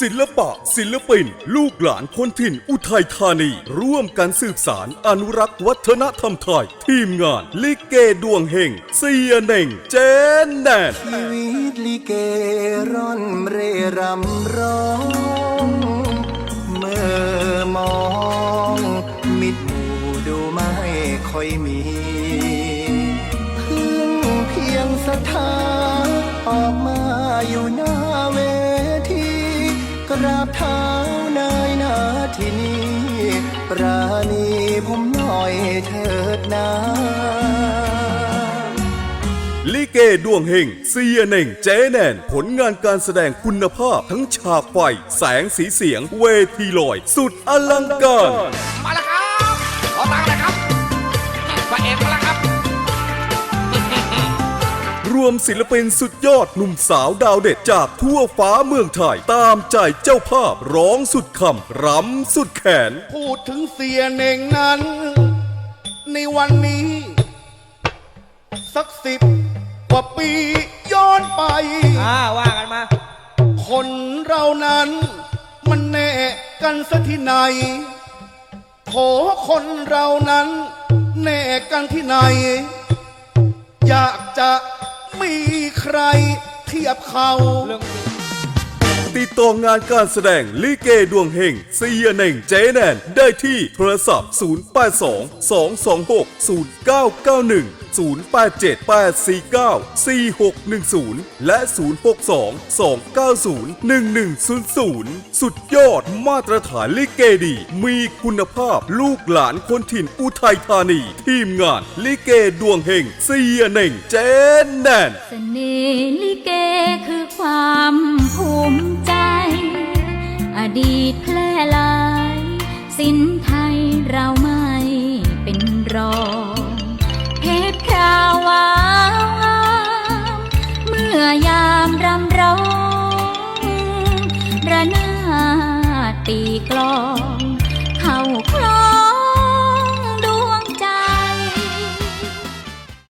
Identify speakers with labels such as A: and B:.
A: ศิลปะ ศิลปิน ลูกหลานคนถิ่นอุทัยธานี ร่วมกันสืบสารอนุรักษ์วัฒนธรรมไทย ทีมงาน ลิเกดวงเฮงเสียเน่ง เจนแนน
B: ชีวิตลิเกร่อนเร่รำร้องเมื่อมอง มิดดูดูไม่ค่อยมี เพึ่งเพียงศรัทธาออก ราบเท้านายนาที่นี่ปราณีผมหน่อยเถิดนา
A: ลิเกดวงเฮงเซียเน่งเจแนน ผลงานการแสดงคุณภาพทั้งฉากไฟ แสงสีเสียง เวทีลอย สุดอลังการ
C: มา รว
A: มศิลปินสุดยอดหนุ่มสาวดาวเด็ดจากทั่วฟ้าเมืองไทย ตามใจเจ้าภาพร้องสุดคำรำสุดแขน
D: พูดถึงเสียเน่งนั้น ในวันนี้ สักสิบกว่าปีย้อนไป
C: อ่าว่ากันมา
D: คนเรานั้นมันแน่กันซะที่ไหนโถคนเรานั้น แน่กันที่ไหน อยากจะมี ใครเทียบเขา
C: เรื่อง
A: ติดต่องานการแสดงลิเกดวงเฮงเสียเน่งเจแนนได้ที่โทรศัพท์ 082 226 0991 087 849 4610 และ 062 290 1100 สุดยอดมาตรฐานลิเกดี มีคุณภาพลูกหลานคนถิ่นอุทัยธานี ทีมงานลิเกดวงเฮงเสียเน่งเจแนน
E: เสน่ห์ลิเกคือความภูมิ ดีตแพร่หลาย สินไทยเราไม่เป็นรองเพชรขาวาวามเมื่อยามรำร้องระนาดตีกลอง เข้าคลอ